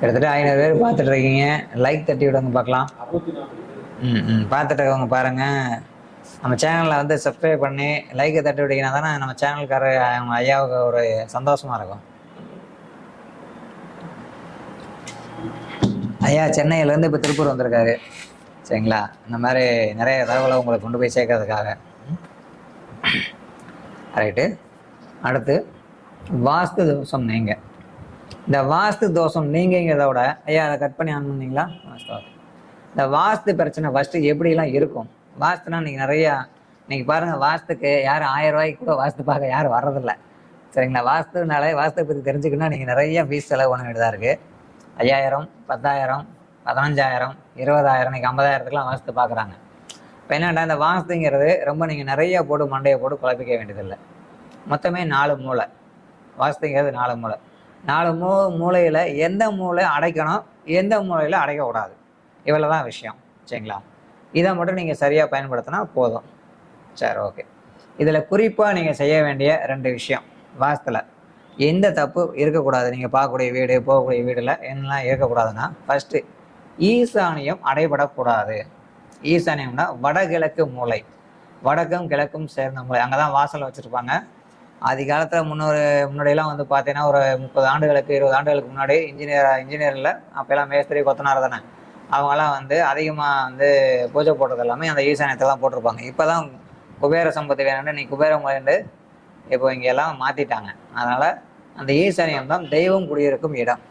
கிட்டத்தட்ட ஆயிரம் பேர் பார்த்துட்டு இருக்கீங்க லைக் தட்டி விடுங்க பார்க்கலாம். ம் ம் பார்த்துட்டு இருக்கவங்க பாருங்க. நம்ம சேனலில் வந்து சப்ஸ்கிரைப் பண்ணி லைக்கை தட்டி விட்டீங்கன்னா தானே நம்ம சேனல்கார அவங்க ஐயாவுக்கு ஒரு சந்தோஷமா இருக்கும். ஐயா சென்னையிலேருந்து இப்போ திருப்பூர் வந்திருக்காரு. சரிங்களா? இந்த மாதிரி நிறைய தகவலை உங்களுக்கு கொண்டு போய் சேர்க்கறதுக்காக. ரைட்டு அடுத்து வாஸ்து தோஷம் நீங்கள் இந்த வாஸ்து தோஷம் நீங்கிறத விட ஐயா அதை கட் பண்ணி ஆன் பண்ணீங்களா? இந்த வாஸ்து பிரச்சனை ஃபஸ்ட்டு எப்படிலாம் இருக்கும்? வாஸ்துனா நீங்கள் நிறையா இன்னைக்கு பாருங்க வாஸ்துக்கு யாரும் ஆயிரம் ரூபாய்க்கு கூட வாஸ்து பார்க்க யாரும் வர்றதில்ல. சரிங்களா? வாஸ்துனாலே வாஸ்து பற்றி தெரிஞ்சுக்கணும்னா நீங்கள் நிறைய ஃபீஸ் செலவு பண்ண வேண்டியதாக இருக்குது ஐயாயிரம் பத்தாயிரம் பதினஞ்சாயிரம் இருபதாயிரம் இன்னைக்கு ஐம்பதாயிரத்துக்குலாம் வாஸ்து பார்க்குறாங்க. இப்போ என்னடா இந்த வாஸ்துங்கிறது ரொம்ப நீங்கள் நிறைய போட்டு மண்டையை போட்டு குழப்பிக்க வேண்டியதில்லை. மொத்தமே நாலு மூளை. வாஸ்துங்கிறது நாலு மூளை. நாலு மூ மூளையில் எந்த மூளை அடைக்கணும் எந்த மூளையில் அடைக்கக்கூடாது. இவ்வளோ தான் விஷயம். சரிங்களா? இதை மட்டும் நீங்கள் சரியாக பயன்படுத்தினா போதும். சரி ஓகே. இதில் குறிப்பாக நீங்கள் செய்ய வேண்டிய ரெண்டு விஷயம். வாசத்தில். எந்த தப்பு இருக்கக்கூடாது? நீங்கள் பார்க்கக்கூடிய வீடு போகக்கூடிய வீடில் என்னெல்லாம் இருக்கக்கூடாதுன்னா ஃபஸ்ட்டு ஈசானியம் அடைபடக்கூடாது. ஈசானியம்னா வடகிழக்கு மூலை. வடக்கும் கிழக்கும் சேர்ந்த மூலை. அங்கே தான் வாசல் வச்சுருப்பாங்க. ஆதி காலத்தில் முன்னொரு முன்னாடியெல்லாம் வந்து பார்த்தீங்கன்னா ஒரு முப்பது ஆண்டுகளுக்கு இருபது ஆண்டுகளுக்கு முன்னாடி இன்ஜினியர் இன்ஜினியரில் அப்போல்லாம் மேஸ்திரி கொத்தனார் தானே. அவங்கெல்லாம் வந்து அதிகமாக வந்து பூஜை போடுறது எல்லாமே அந்த ஈசானியத்தில் தான் போட்டிருப்பாங்க. இப்போ தான் குபேர சம்பத்து வேணும்னு நீ குபேர முறைண்டு இப்போ இங்கெல்லாம் மாற்றிட்டாங்க அதனால் அந்த ஈசானியம் தான் தெய்வம் குடியிருக்கும் இடம்.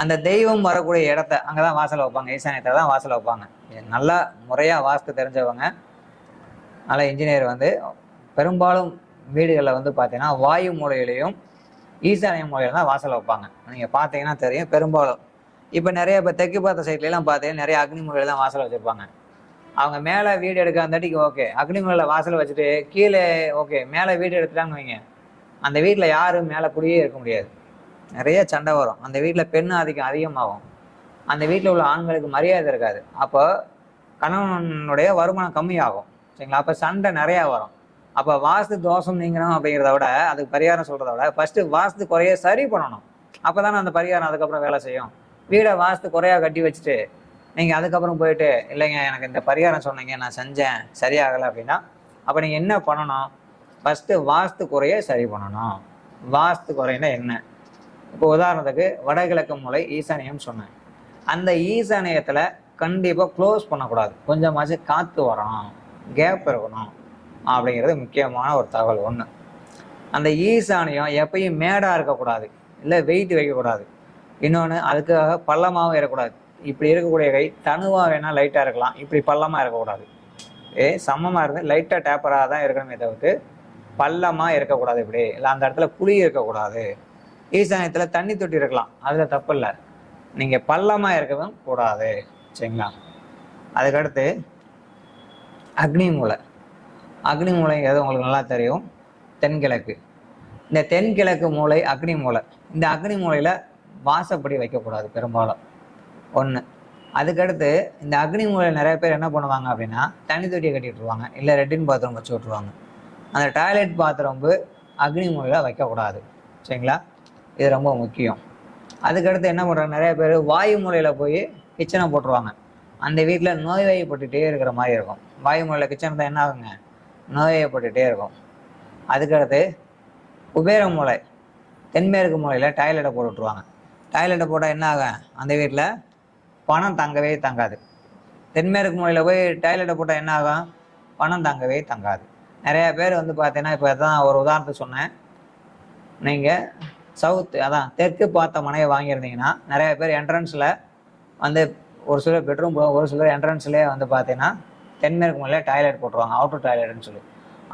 அந்த தெய்வம் வரக்கூடிய இடத்த அங்கே தான் வாசல் வைப்பாங்க. ஈசானியத்தை தான் வாசல் வைப்பாங்க. நல்லா முறையாக வாஸ்து தெரிஞ்சவங்க. நல்ல இன்ஜினியர் வந்து பெரும்பாலும் வீடுகளில் வந்து பார்த்தீங்கன்னா வாயு மூலையிலையும் ஈசானிய மூலையில தான் வாசல் வைப்பாங்க. நீங்கள் பார்த்தீங்கன்னா தெரியும் பெரும்பாலும். இப்போ நிறைய இப்போ தெற்கு பார்த்த சைட்லலாம் பார்த்தீங்கன்னா நிறைய அக்னி மூலையில தான் வாசல் வச்சுருப்பாங்க. அவங்க மேலே வீடு எடுக்காந்தாட்டிக்கு ஓகே அக்னி மூலையில் வாசல் வச்சுட்டு கீழே ஓகே மேலே வீடு எடுத்துட்டான்னு வைங்க. அந்த வீட்டில் யாரும் மேலே குடியே இருக்க முடியாது. நிறைய சண்டை வரும். அந்த வீட்டில் பெண் ஆதிக்கம் அதிகமாகும். அந்த வீட்டில் உள்ள ஆண்களுக்கு மரியாதை இருக்காது. அப்போ கணவனுடைய வருமானம் கம்மியாகும். சரிங்களா? அப்போ சண்டை நிறையா வரும். அப்போ வாஸ்து தோஷம் நீங்கணும் அப்படிங்கிறத விட அதுக்கு பரிகாரம் சொல்கிறத விட ஃபஸ்ட்டு வாஸ்து குறைய சரி பண்ணணும். அப்போ தானே அந்த பரிகாரம் அதுக்கப்புறம் வேலை செய்யும். வீடை வாஸ்து குறையா கட்டி வச்சுட்டு நீங்கள் அதுக்கப்புறம் போயிட்டு இல்லைங்க எனக்கு இந்த பரிகாரம் சொன்னீங்க நான் செஞ்சேன் சரியாகலை அப்படின்னா அப்போ நீங்கள் என்ன பண்ணணும்? ஃபஸ்ட்டு வாஸ்து குறைய சரி பண்ணணும். வாஸ்து குறைனா என்ன? இப்போ உதாரணத்துக்கு வடகிழக்கு மூலை ஈசானியம் சொன்னேன். அந்த ஈசானியத்தில் கண்டிப்பாக க்ளோஸ் பண்ணக்கூடாது. கொஞ்சமாச்சு காற்று வரணும் கேப் இருக்கணும். அப்படிங்கிறது முக்கியமான ஒரு தகவல் ஒன்று அந்த ஈசானியம் எப்பயும் மேடாக இருக்கக்கூடாது இல்லை வெயிட் வைக்கக்கூடாது. இன்னொன்று அதுக்காக பள்ளமாகவும் இருக்கக்கூடாது இப்படி இருக்கக்கூடிய கை தனுவாக வேணால் லைட்டாக இருக்கலாம். இப்படி பள்ளமாக இருக்கக்கூடாது. ஏ சமமாக இருந்து லைட்டாக டேப்பராக தான் இருக்கணுமே தவிர்த்து பள்ளமாக இருக்கக்கூடாது இப்படி. இல்லை அந்த இடத்துல குழி இருக்கக்கூடாது. ஈசானியத்தில் தண்ணி தொட்டி இருக்கலாம். அதில் தப்பு இல்லை. நீங்கள் பள்ளமாக இருக்கவும் கூடாது. சரிங்களா? அதுக்கடுத்து அக்னி மூலை அக்னி மூலைங்கிறது உங்களுக்கு நல்லா தெரியும்? தென்கிழக்கு. இந்த தென்கிழக்கு மூலை அக்னி மூலை இந்த அக்னி மூலையில் வாசப்படி வைக்கக்கூடாது பெரும்பாலும். ஒன்று அதுக்கடுத்து இந்த அக்னி மூலையில் நிறைய பேர் என்ன பண்ணுவாங்க அப்படின்னா தனி தொட்டியை கட்டி இல்லை ரெட்டின் பாத்ரூம் வச்சு விட்ருவாங்க அந்த டாய்லெட் பாத்ரூம் அக்னி மூலையில் வைக்கக்கூடாது. சரிங்களா? இது ரொம்ப முக்கியம். அதுக்கடுத்து என்ன பண்ணுறாங்க நிறைய பேர் வாயு மூலையில் போய் கிச்சனை போட்டுருவாங்க. அந்த வீட்டில் நோய்வாய்ப்பட்டுகிட்டே இருக்கிற மாதிரி இருக்கும். வாயு மூலையில் கிச்சன் தான் என்ன ஆகுங்க? நோய்வாய்ப்பட்டுட்டே இருக்கும். அதுக்கடுத்து குபேர மூலை தென்மேற்கு மூலையில் டாய்லெட்டை போட்டு விட்ருவாங்க டாய்லெட்டை போட்டால் என்ன ஆகும்? அந்த வீட்டில் பணம் தங்கவே தங்காது. தென்மேற்கு மூலையில் போய் டாய்லெட்டை போட்டால் என்ன ஆகும்? பணம் தங்கவே தங்காது. நிறையா பேர் வந்து பார்த்தீங்கன்னா இப்போ தான் ஒரு உதாரணத்துக்கு சொன்னேன். நீங்கள் சவுத் அதான் தெற்கு பார்த்த மனையை வாங்கியிருந்தீங்கன்னா நிறையா பேர் என்ட்ரன்ஸில் வந்து ஒரு சிலர் பெட்ரூம் போகும் ஒரு சிலர் என்ட்ரன்ஸ்லேயே வந்து பார்த்தீங்கன்னா தென்மேற்கு மூலையில் டாய்லெட் போட்டுருவாங்க அவுட்டர் டாய்லெட்னு சொல்லி.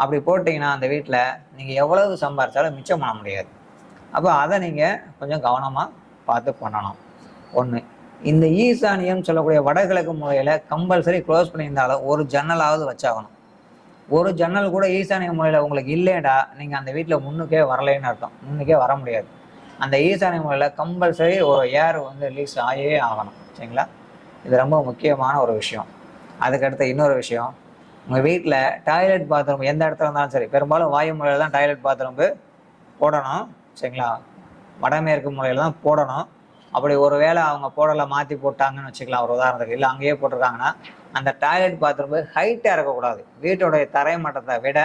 அப்படி போட்டிங்கன்னா அந்த வீட்டில் நீங்கள் எவ்வளவு சம்பாரித்தாலும் மிச்சம் பண்ண முடியாது. அப்போ அதை நீங்கள் கொஞ்சம் கவனமாக பார்த்து பண்ணணும். ஒன்று இந்த ஈசானியம் சொல்லக்கூடிய வடகிழக்கு முறையில் கம்பல்சரி க்ளோஸ் பண்ணியிருந்தாலும் ஒரு ஜன்னலாவது வச்சாகணும். ஒரு ஜன்னல் கூட ஈசானிய முறையில் உங்களுக்கு இல்லைடா நீங்கள் அந்த வீட்டில் முன்னுக்கே வரலைன்னு அர்த்தம். முன்னுக்கே வர முடியாது. அந்த ஈசானிய முறையில் கம்பல்சரி ஒரு ஏர் வந்து ரிலீஸ் ஆகியே ஆகணும். சரிங்களா? இது ரொம்ப முக்கியமான ஒரு விஷயம். அதுக்கடுத்து இன்னொரு விஷயம் உங்கள் வீட்டில் டாய்லெட் பாத்ரூம் எந்த இடத்துல இருந்தாலும் சரி பெரும்பாலும் வாயு முறையில் தான் டாய்லெட் பாத்ரூம் போடணும் சரிங்களா? வடமேற்கு முறையில் தான் போடணும். அப்படி ஒரு வேளை அவங்க போடலை மாற்றி போட்டாங்கன்னு வச்சுக்கலாம் ஒரு உதாரணத்துக்கு. இல்லை அங்கேயே போட்டிருக்காங்கன்னா அந்த டாய்லெட் பாத்ரூம் ஹைட்டாக இருக்கக்கூடாது. வீட்டோடைய தரை மட்டத்தை விட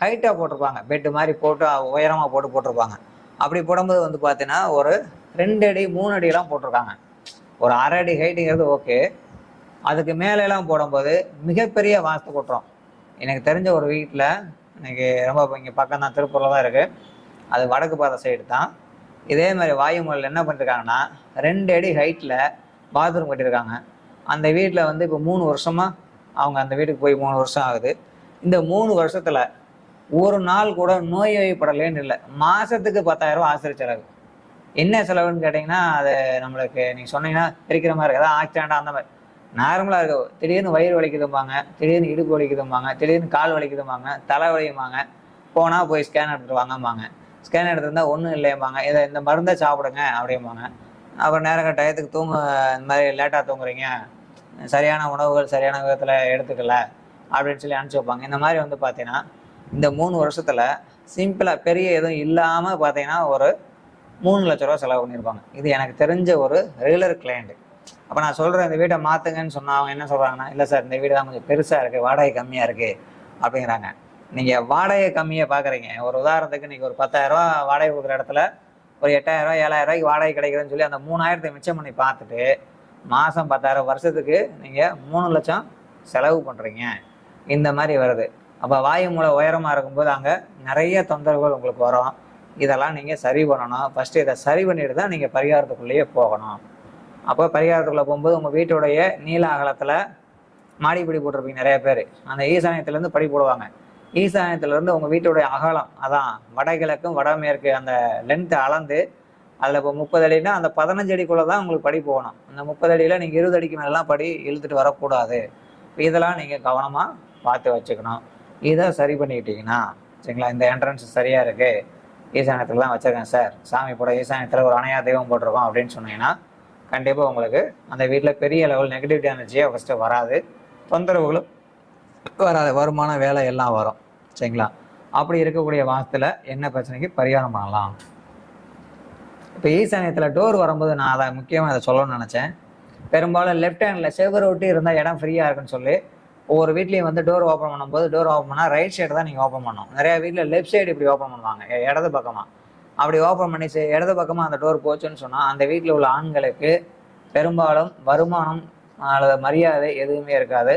ஹைட்டாக போட்டிருப்பாங்க. பெட்டு மாதிரி போட்டு உயரமாக போட்டு போட்டிருப்பாங்க. அப்படி போடும்போது வந்து பார்த்தீங்கன்னா ஒரு ரெண்டு அடி மூணு அடியெல்லாம் போட்டிருக்காங்க. ஒரு அரை அடி ஹைட்டுங்கிறது ஓகே அதுக்கு மேலெல்லாம் போடும்போது மிகப்பெரிய வாஸ்து குற்றம் எனக்கு தெரிஞ்ச ஒரு வீட்டில் இன்னைக்கு ரொம்ப இங்கே பக்கம் தான் திருப்பூரில் தான் இருக்குது அது வடக்கு பாதை சைடு தான். இதே மாதிரி வாயுமுறையில் என்ன பண்ணிருக்காங்கன்னா ரெண்டு அடி ஹைட்டில் பாத்ரூம் கட்டியிருக்காங்க. அந்த வீட்டில் வந்து இப்போ மூணு வருஷமாக அவங்க அந்த வீட்டுக்கு போய் மூணு வருஷம் ஆகுது. இந்த மூணு வருஷத்தில் ஒரு நாள் கூட நோய் வாய்ப்படலேன்னு இல்லை. மாதத்துக்கு பத்தாயிரம் ரூபா ஆசிரியர் செலவு. என்ன செலவுன்னு கேட்டிங்கன்னா அது நம்மளுக்கு நீங்கள் சொன்னீங்கன்னா இருக்கிற மாதிரி இருக்குது? ஆக்சிடென்ட் அந்த மாதிரி. நார்மலாக இருக்க திடீர்னு வயிறு வலிக்குதும்பாங்க திடீர்னு இடுப்பு வலிக்குதும்பாங்க திடீர்னு கால் வலிக்குதும்பாங்க தலை வலியுமாங்க போனால் போய் ஸ்கேன் எடுத்துகிட்டு வாங்கம்பாங்க ஸ்கேன் எடுத்துருந்தா ஒன்றும் இல்லையம்பாங்க. இதை இந்த மருந்தை சாப்பிடுங்க அப்படிம்பாங்க. அப்புறம் நேரம் டயத்துக்கு தூங்க இந்த மாதிரி லேட்டாக தூங்குறீங்க. சரியான உணவுகள் சரியான விதத்தில் எடுத்துக்கல அப்படின்னு சொல்லி அனுப்பிச்சி வைப்பாங்க. இந்த மாதிரி வந்து பார்த்தீங்கன்னா இந்த மூணு வருஷத்தில் சிம்பிளாக பெரிய எதுவும் இல்லாமல் பார்த்தீங்கன்னா ஒரு மூணு லட்ச ரூபா செலவு பண்ணியிருப்பாங்க. இது எனக்கு தெரிஞ்ச ஒரு ரெகுலர் கிளையண்ட்டு அப்போ நான் சொல்கிறேன் இந்த வீட்டை மாற்றுங்கன்னு சொன்னால் அவங்க என்ன சொல்கிறாங்கன்னா இல்லை சார் இந்த வீடு தான் கொஞ்சம் பெருசாக இருக்குது வாடகை கம்மியாக இருக்குது அப்படிங்கிறாங்க. நீங்கள் வாடகை கம்மியாக பார்க்குறீங்க ஒரு உதாரணத்துக்கு நீங்கள் ஒரு பத்தாயிரரூவா வாடகை கொடுக்குற இடத்துல ஒரு எட்டாயிரரூவா ஏழாயிரம் ரூபாய்க்கு வாடகை கிடைக்குதுன்னு சொல்லி அந்த மூணாயிரத்தை மிச்சம் பண்ணி பார்த்துட்டு மாதம் பத்தாயிரம் வருஷத்துக்கு நீங்கள் மூணு லட்சம் செலவு பண்ணுறீங்க இந்த மாதிரி வருது. அப்போ வாயு மூலம் உயரமாக இருக்கும்போது அங்கே நிறைய தொந்தரவுகள் உங்களுக்கு வரும். இதெல்லாம் நீங்கள் சரி பண்ணணும். ஃபஸ்ட்டு இதை சரி பண்ணிட்டு தான் நீங்கள் பரிகாரத்துக்குள்ளேயே போகணும். அப்போ பரிகாரத்துக்குள்ளே போகும்போது உங்கள் வீட்டுடைய நீல அகலத்தில் மாடிப்படி போட்டிருப்பீங்க நிறைய பேர். அந்த ஈசானியத்துலேருந்து படி போடுவாங்க. ஈசானியத்துலேருந்து உங்கள் வீட்டுடைய அகலம் அதான் வடகிழக்கும் வடமேற்கு அந்த லென்த்து அளந்து அதில் இப்போ முப்பது அடினா அந்த பதினஞ்சு அடிக்குள்ளே தான் உங்களுக்கு படி போகணும். அந்த முப்பது அடியில் நீங்கள் இருபது அடிக்கு மேலாம் படி இழுத்துட்டு வரக்கூடாது. இதெல்லாம் நீங்கள் கவனமாக பார்த்து வச்சுக்கணும். இதை சரி பண்ணிக்கிட்டீங்கன்னா சரிங்களா? இந்த என்ட்ரன்ஸ் சரியாக இருக்குது ஈசானியத்தில் தான் வச்சுருக்கேன் சார். சாமி போட ஈசானியத்தில் ஒரு அணையா தெய்வம் போட்டிருக்கோம் அப்படின்னு சொன்னீங்கன்னா கண்டிப்பாக உங்களுக்கு அந்த வீட்டில் பெரிய லெவல் நெகட்டிவிட்டி எனர்ஜியே ஃபஸ்ட்டு வராது. தொந்தரவுகளும் வராது. வருமானம் வேலை எல்லாம் வரும். சரிங்களா? அப்படி இருக்கக்கூடிய வாசத்தில் என்ன பிரச்சனைக்கு பரிகாரம் பண்ணலாம்? இப்போ ஈசானியத்தில் டோர் வரும்போது நான் அதை முக்கியமாக அதை சொல்லணும்னு நினச்சேன். பெரும்பாலும் லெஃப்ட் ஹேண்டில் செவர் ஒட்டி இருந்தால் இடம் ஃப்ரீயாக இருக்குன்னு சொல்லி ஒவ்வொரு வீட்லேயும் வந்து டோர் ஓப்பன் பண்ணும்போது டோர் ஓப்பன் பண்ணால் ரைட் சைடு தான் நீங்கள் ஓப்பன் பண்ணணும். நிறையா வீட்டில் லெஃப்ட் சைடு இப்படி ஓப்பன் பண்ணுவாங்க. இடது பக்கமாக அப்படி ஓப்பன் பண்ணி இடது பக்கமாக அந்த டோர் போச்சுன்னு சொன்னால் அந்த வீட்டில் உள்ள ஆண்களுக்கு பெரும்பாலும் வருமானம் அல்லது மரியாதை எதுவுமே இருக்காது.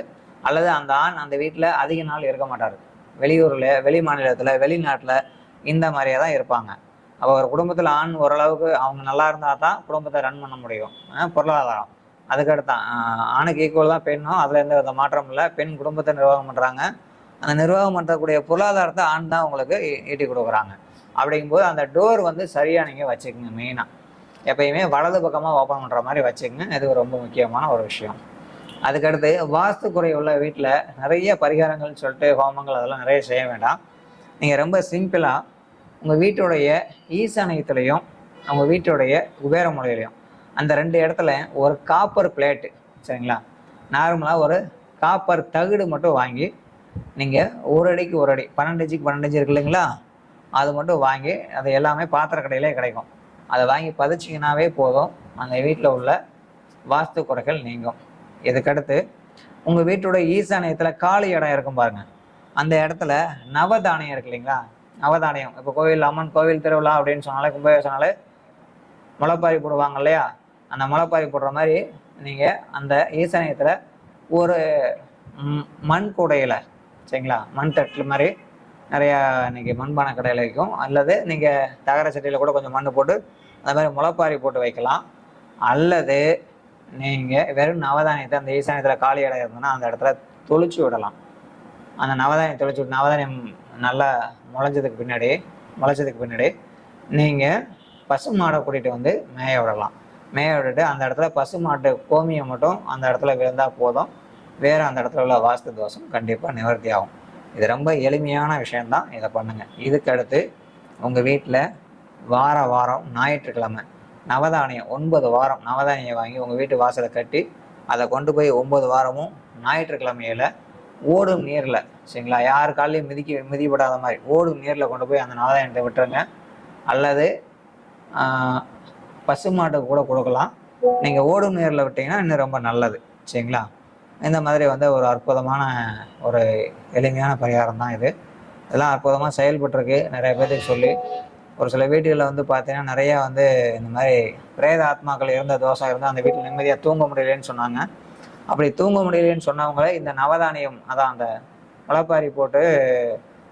அல்லது அந்த ஆண் அந்த வீட்டில் அதிக நாள் இருக்க மாட்டார். வெளியூரில் வெளி மாநிலத்தில் வெளிநாட்டில் இந்த மாதிரியே தான் இருப்பாங்க. அப்போ ஒரு குடும்பத்தில் ஆண் ஓரளவுக்கு அவங்க நல்லா இருந்தால் தான் குடும்பத்தை ரன் பண்ண முடியும். பொருளாதாரம். அதுக்கடுத்தான் ஆணுக்கு ஈக்குவல் தான் பெண்ணும். அதில் எந்த வித மாற்றம் இல்லை. பெண் குடும்பத்தை நிர்வாகம் பண்ணுறாங்க அந்த நிர்வாகம் பண்ணக்கூடிய பொருளாதாரத்தை ஆண் தான் உங்களுக்கு ஈட்டி கொடுக்குறாங்க. அப்படிங்கும்போது அந்த டோர் வந்து சரியாக நீங்கள் வச்சுக்கோங்க மெயினாக எப்பயுமே வலது பக்கமாக ஓப்பன் பண்ணுற மாதிரி வச்சுக்கோங்க. இது ரொம்ப முக்கியமான ஒரு விஷயம். அதுக்கடுத்து வாஸ்து குறை உள்ள வீட்டில் நிறைய பரிகாரங்கள்னு சொல்லிட்டு ஹோமங்கள் அதெல்லாம் நிறைய செய்ய வேண்டாம். நீங்கள் ரொம்ப சிம்பிளாக உங்கள் வீட்டுடைய ஈசானியத்துலேயும் உங்கள் வீட்டுடைய குபேர முறையிலையும் அந்த ரெண்டு இடத்துல ஒரு காப்பர் பிளேட்டு சரிங்களா? நார்மலாக ஒரு காப்பர் தகுடு மட்டும் வாங்கி நீங்கள் ஒரு அடிக்கு ஒரு அடி பன்னெண்டு இன்ச்சுக்கு பன்னெண்டு இன்ச்சு இருக்கு இல்லைங்களா? அது மட்டும் வாங்கி அது எல்லாமே பாத்திர கடையிலே கிடைக்கும். அதை வாங்கி பதிச்சிங்கனாவே போதும். அந்த வீட்டில் உள்ள வாஸ்து குறைகள் நீங்கும். இதுக்கடுத்து உங்கள் வீட்டோட ஈசானியத்தில் காலி இடம் இருக்கும் பாருங்க. அந்த இடத்துல நவதானியம் இருக்கு இல்லைங்களா? நவதானியம். இப்போ கோவில் அம்மன் கோவில் திருவிழா அப்படின்னு சொன்னாலே கும்பாபிஷனாலே முளைப்பாரி போடுவாங்க இல்லையா? அந்த முளைப்பாரி போடுற மாதிரி நீங்கள் அந்த ஈசானியத்தில் ஒரு மண் கூடையில் சரிங்களா? மண் தட்டு மாதிரி நிறையா நீங்கள் மண்பானை கடையில் வைக்கும். அல்லது நீங்கள் தகர சட்டியில் கூட கொஞ்சம் மண் போட்டு அந்த மாதிரி முளைப்பாரி போட்டு வைக்கலாம். அல்லது நீங்கள் வெறும் நவதானியத்தை அந்த ஈசானியத்தில் காலி இடம் இருந்ததுன்னா அந்த இடத்துல தொளிச்சு விடலாம். அந்த நவதானியம் தொளிச்சு விட்டு நவதானியம் நல்லா முளைஞ்சதுக்கு பின்னாடி முளைச்சதுக்கு பின்னாடி நீங்கள் பசு மாடை கூட்டிகிட்டு வந்து மேய விடலாம். மேய விட்டுட்டு அந்த இடத்துல பசு மாட்டு கோமியம் மட்டும் அந்த இடத்துல விழுந்தால் போதும். வேறு அந்த இடத்துல உள்ள வாஸ்து தோஷம் கண்டிப்பாக நிவர்த்தி ஆகும். இது ரொம்ப எளிமையான விஷயம்தான். இதை பண்ணுங்கள் இதுக்கடுத்து உங்கள் வீட்டில் வார வாரம் ஞாயிற்றுக்கிழமை நவதானியம் ஒன்பது வாரம் நவதானியம் வாங்கி உங்கள் வீட்டு வாசலை கட்டி அதை கொண்டு போய் ஒன்பது வாரமும் ஞாயிற்றுக்கிழமையில் ஓடும் நீரில் சரிங்களா? யார் காலையும் மிதிக்க மிதிப்படாத மாதிரி ஓடும் நீரில் கொண்டு போய் அந்த நவதானியத்தை விட்டுருங்க. அல்லது பசுமாட்டுக்கு கூட கொடுக்கலாம். நீங்கள் ஓடும் நீரில் விட்டீங்கன்னா இன்னும் ரொம்ப நல்லது சரிங்களா? இந்த மாதிரி வந்து ஒரு அற்புதமான ஒரு எளிமையான பரிகாரம் தான் இது. இதெல்லாம் அற்புதமாக செயல்பட்டுருக்கு. நிறைய பேர்த்துக்கு சொல்லி ஒரு சில வீடுகளில் வந்து பார்த்தீங்கன்னா நிறையா வந்து இந்த மாதிரி பிரேத ஆத்மாக்கள் இருந்த தோசை இருந்தால் அந்த வீட்டில் நிம்மதியாக தூங்க முடியலன்னு சொன்னாங்க. அப்படி தூங்க முடியலன்னு சொன்னவங்களே இந்த நவதானியம் அதான் அந்த முளைப்பாரி போட்டு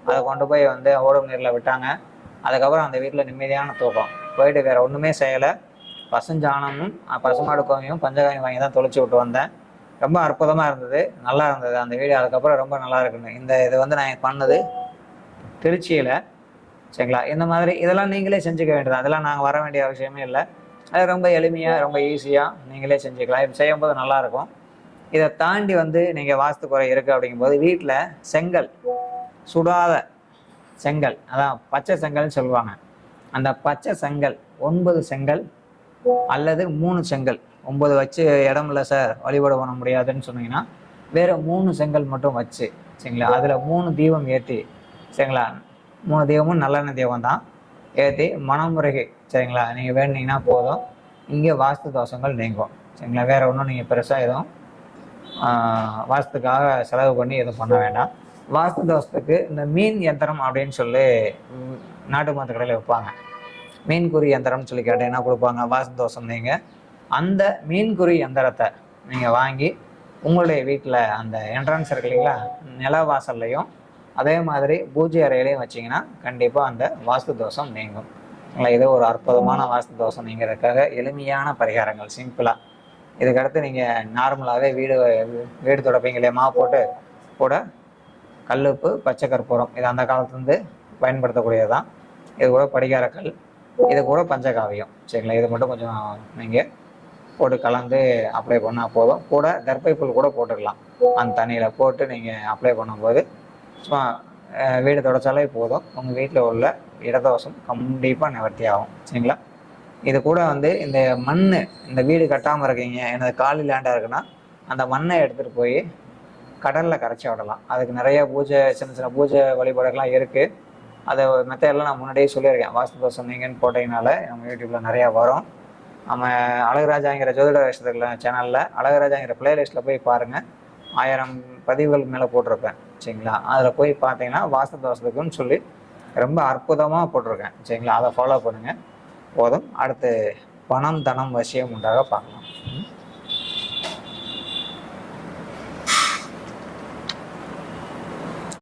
அதை கொண்டு போய் வந்து ஓடும் நீரில் விட்டாங்க. அதுக்கப்புறம் அந்த வீட்டில் நிம்மதியான தூக்கம். போயிட்டு வேறு ஒன்றுமே செய்யலை. பசுஞ்சாணமும் பசுமாடு கோமியும் பஞ்சகாயம் வாங்கி தான் தொளிச்சு விட்டு வந்தேன். ரொம்ப அற்புதமாக இருந்தது. நல்லா இருந்தது. அந்த வீடியோ அதுக்கப்புறம் ரொம்ப நல்லா இருக்குன்னு. இந்த இது வந்து நான் பண்ணது திருச்சியில். சரிங்களா? இந்த மாதிரி இதெல்லாம் நீங்களே செஞ்சுக்க வேண்டியது அதெல்லாம் நாங்கள் வர வேண்டிய அவசியமே இல்லை. அது ரொம்ப எளிமையாக ரொம்ப ஈஸியாக நீங்களே செஞ்சுக்கலாம். இப்போ செய்யும்போது நல்லாயிருக்கும் இதை தாண்டி வந்து நீங்கள் வாஸ்து குறை இருக்குது அப்படிங்கும்போது வீட்டில் செங்கல் சுடாத செங்கல் அதான் பச்சை செங்கல்னு சொல்லுவாங்க. அந்த பச்சை செங்கல் ஒன்பது செங்கல் அல்லது மூணு செங்கல் ஒன்பது வச்சு இடம் இல்லை சார் வழிபாடு பண்ண முடியாதுன்னு சொன்னீங்கன்னா வேற மூணு செங்கல் மட்டும் வச்சு சரிங்களா? அதில் மூணு தீபம் ஏற்றி சரிங்களா? மூணு தீபமும் நல்லெண்ணெய் தீபம் தான். ஏற்றி மனமுறைகை சரிங்களா? நீங்கள் வேணுனீங்கன்னா போதும். இங்கே வாஸ்து தோஷங்கள் நீங்கும் சரிங்களா? வேற ஒன்றும் நீங்கள் பெருசாக எதுவும் வாஸ்துக்காக செலவு பண்ணி எதுவும் பண்ண வேண்டாம். வாஸ்து தோஷத்துக்கு இந்த மீன் யந்திரம் அப்படின்னு சொல்லி நாட்டு மருந்து கடையில் வைப்பாங்க. மீன்குறி யந்திரம்னு சொல்லி கேட்டீங்கன்னா கொடுப்பாங்க. வாஸ்து தோஷம் நீங்கள் அந்த மீன்குறி எந்திரத்தை நீங்கள் வாங்கி உங்களுடைய வீட்டில் அந்த என்ட்ரன்ஸ் இருக்கு இல்லைங்களா? நில வாசல்லையும் அதே மாதிரி பூஜை அறையிலையும் வச்சிங்கன்னா கண்டிப்பாக அந்த வாஸ்து தோஷம் நீங்கும். இல்லை இது ஒரு அற்புதமான வாஸ்து தோஷம் நீங்கிறதுக்காக எளிமையான பரிகாரங்கள் சிம்பிளாக இதுக்கடுத்து நீங்கள் நார்மலாகவே வீடு வீடு துடைப்பீங்க இல்லையா? மாவு போட்டு கூட கல்லுப்பு பச்சை கற்பூரம் இது அந்த காலத்துலேருந்து பயன்படுத்தக்கூடியது தான் இது கூட படிகாரக்கல் இது கூட பஞ்சகாவியம். சரிங்களா? இது மட்டும் கொஞ்சம் நீங்கள் போட்டு கலந்து அப்ளை பண்ணால் போதும். கூட தர்பை புல் கூட போட்டுக்கலாம். அந்த தண்ணியில் போட்டு நீங்கள் அப்ளை பண்ணும்போது சும்மா வீடு தொடச்சாலே போதும். உங்கள் வீட்டில் உள்ள இடதோஷம் கண்டிப்பாக நிவர்த்தி ஆகும். சரிங்களா? இது கூட வந்து இந்த மண் இந்த வீடு கட்டாமல் இருக்கீங்க எனது காலி லேண்டாக இருக்குன்னா அந்த மண்ணை எடுத்துகிட்டு போய் கடலில் கரைச்சி விடலாம். அதுக்கு நிறைய பூஜை சின்ன சின்ன பூஜை வழிபாடுகள்லாம் இருக்குது அதை மெத்தையெல்லாம் நான் முன்னாடியே சொல்லியிருக்கேன். வாஸ்து தோஷம் நீங்கன்னு போட்டீங்கனால நம்ம யூடியூப்பில் நிறையா வரும். நம்ம அழகராஜாங்கிற ஜோதிட விஷயத்துல சேனலில் அழகுராஜாங்கிற பிளேலிஸ்ட்டில் போய் பாருங்கள் ஆயிரம் பதிவுகள் மேலே போட்டிருப்பேன் சரிங்களா? அதில் போய் பார்த்தீங்கன்னா வாஸ்து தோஷத்துக்குன்னு சொல்லி ரொம்ப அற்புதமாக போட்டிருக்கேன் சரிங்களா? அதை ஃபாலோ பண்ணுங்கள் போதும். அடுத்து பணம் தனம் வசியம் உண்டாக பார்க்கலாம்.